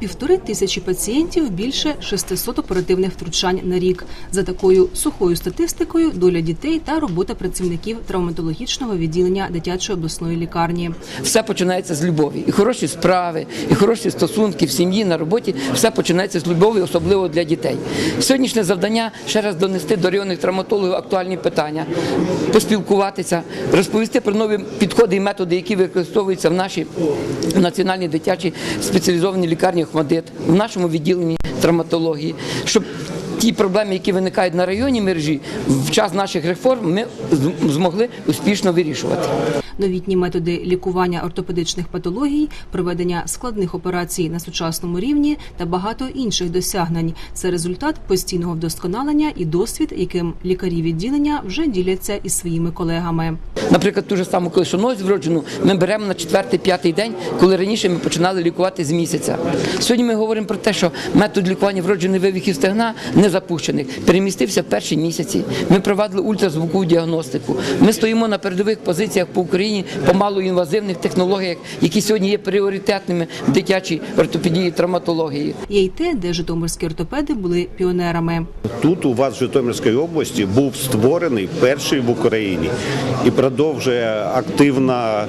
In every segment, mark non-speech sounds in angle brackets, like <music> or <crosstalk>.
Півтори тисячі пацієнтів, більше 600 оперативних втручань на рік. За такою сухою статистикою, доля дітей та робота працівників травматологічного відділення дитячої обласної лікарні. Все починається з любові. І хороші справи, і хороші стосунки в сім'ї, на роботі. Все починається з любові, особливо для дітей. Сьогоднішнє завдання ще раз донести до районних травматологів актуальні питання, поспілкуватися, розповісти про нові підходи і методи, які використовуються в нашій національній дитячій спеціалізованій лікарні «Охмадит», в нашому відділенні травматології, щоб ті проблеми, які виникають на районній мережі, в час наших реформ ми змогли успішно вирішувати. Новітні методи лікування ортопедичних патологій, проведення складних операцій на сучасному рівні та багато інших досягнень. Це результат постійного вдосконалення і досвід, яким лікарі відділення вже діляться із своїми колегами. Наприклад, ту ж саму колишонось вроджену ми беремо на четвертий-п'ятий день, коли раніше ми починали лікувати з місяця. Сьогодні ми говоримо про те, що метод лікування вроджених вивихів стегна не запущених, перемістився в перші місяці. Ми провадили ультразвукову діагностику. Ми стоїмо на передових позиціях по Україні по малоінвазивних технологіях, які сьогодні є пріоритетними в дитячій ортопедії травматології. Є й те, де житомирські ортопеди були піонерами. Тут у вас в Житомирській області був створений перший в Україні і продовжує активно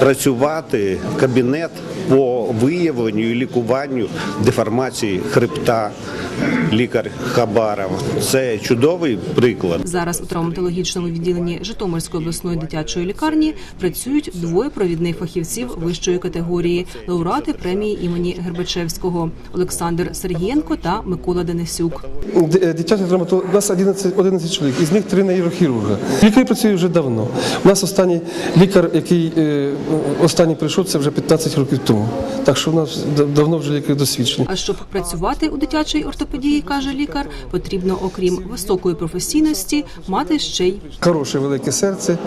працювати кабінет по виявленню і лікуванню деформації хребта. Лікар Хабаров. Це чудовий приклад. Зараз у травматологічному відділенні Житомирської обласної дитячої лікарні працюють двоє провідних фахівців вищої категорії, лауреати премії імені Гербачевського Олександр Сергієнко та Микола Денисюк. Е, Дитячий травматолог, у нас 11, 11 чоловік, із них три нейрохірурга. Лікарі працюють вже давно. У нас останній лікар, який е, останній прийшов, це вже 15 років тому. Так що у нас давно вже лікарі досвідчені. А щоб працювати у дитячій ортопедії, каже лікар, потрібно, окрім високої професійності, мати ще й Хороше велике серце,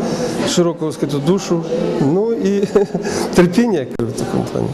широко розкриту душу, ну і <laughs> терпіння, як в такому плані.